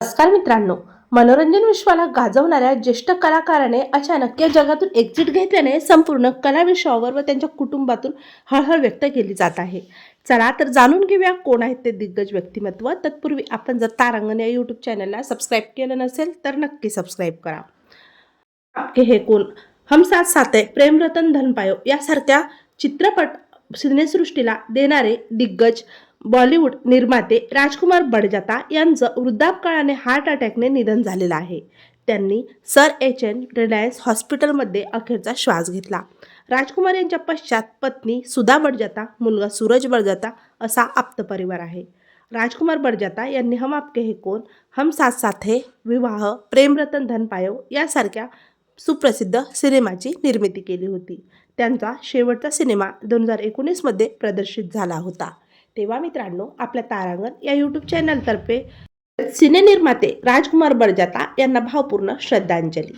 नमस्कार मित्रांनो मनोरंजन विश्वाला गाजवणाऱ्या ज्येष्ठ कलाकाराने अचानक या जगातून एक्झिट घेतल्याने संपूर्ण कला विश्वावर व त्यांच्या कुटुंबातून हळहळ व्यक्त केली जात आहे. चला तर जाणून घेऊया कोण आहेत ते दिग्गज व्यक्तिमत्व. तत्पूर्वी आपण जर तारांगण या यूट्यूब चॅनलला सबस्क्राईब केलं नसेल तर नक्की सबस्क्राईब करा. आपके हे कोण? हम साथ साथ है प्रेमरतन धनपायो यासारख्या चित्रपट सिनेसृष्टीला देणारे दिग्गज बॉलिवूड निर्माते राजकुमार बडजाता यांचं वृद्धापकाळाने हार्ट अटॅकने निधन झालेलं आहे. त्यांनी सर एच एन रिलायन्स हॉस्पिटलमध्ये अखेरचा श्वास घेतला. राजकुमार यांच्या पश्चात पत्नी सुधा बडजाता मुलगा सूरज बडजाता असा आप्त परिवार आहे. राजकुमार बडजाता यांनी हम आपके हे कोण हम साथ साथ हे विवाह प्रेमरतन धन पायो यासारख्या सुप्रसिद्ध सिनेमाची निर्मिती केली होती. त्यांचा शेवटचा सिनेमा दोन हजार एकोणीसमध्ये प्रदर्शित झाला होता. तेव्हा मित्रांनो आपल्या तारांगण या यूट्यूब चॅनलतर्फे सिनेनिर्माते राजकुमार बडजाता यांना भावपूर्ण श्रद्धांजली.